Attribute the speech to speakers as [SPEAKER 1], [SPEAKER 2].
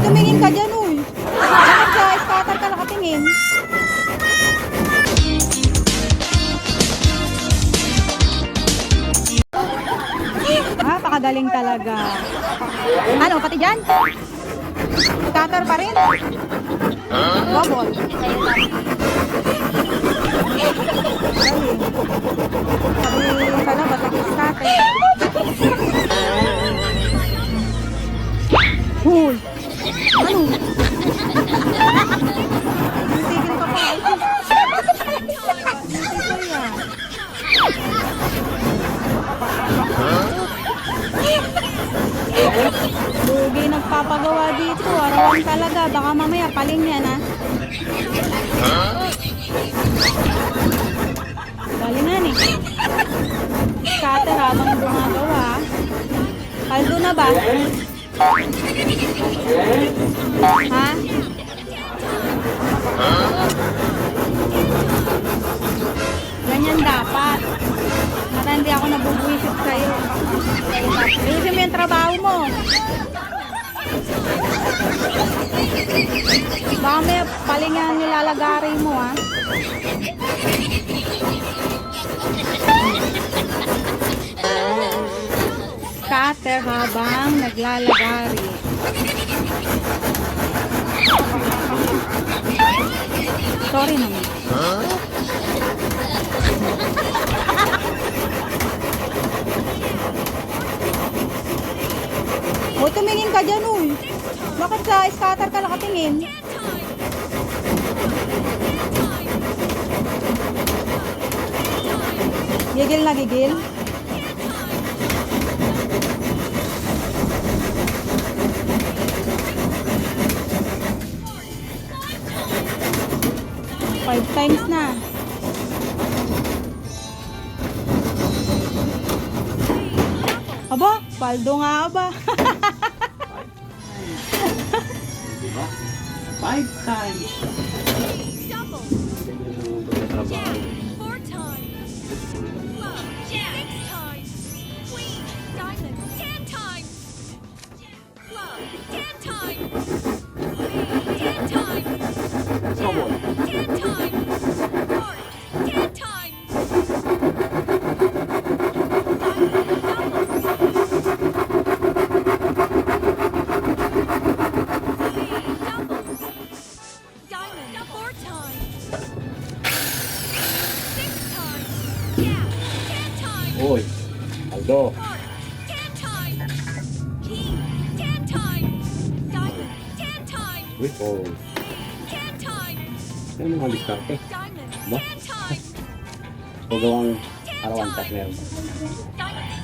[SPEAKER 1] tumingin ka dyan, uy. Bakit sa scatter ka nakatingin? Ah, talaga. Ano, pati dyan? Scatter pa rin? Bubble. Hoy! Ano? Tigil ka pa. Tigil yan. Lugi nagpapagawa dito. Arawan talaga. Baka mamaya paling yan ha. Galingan eh. Scatter habang gumagawa. Kaldo na ba? Ha? Ganyan dapat. Para hindi ako nabubuisit sa'yo. Ayusin mo yung trabaho mo. Baka may palingan nilalagari mo ha. Cutter habang naglalagari. Sorry naman. O, tumingin ka dyan, uy. Bakit sa scatter ka nakatingin? Gigil na gigil? Five times na. Aba, paldo nga ba?
[SPEAKER 2] Diba? Five times.
[SPEAKER 3] Double.
[SPEAKER 2] Uy, Aldo. Uy, oh. Ano mga diskarte?
[SPEAKER 3] Diba?
[SPEAKER 2] Huwag gawang arawan
[SPEAKER 3] partner. Diamond,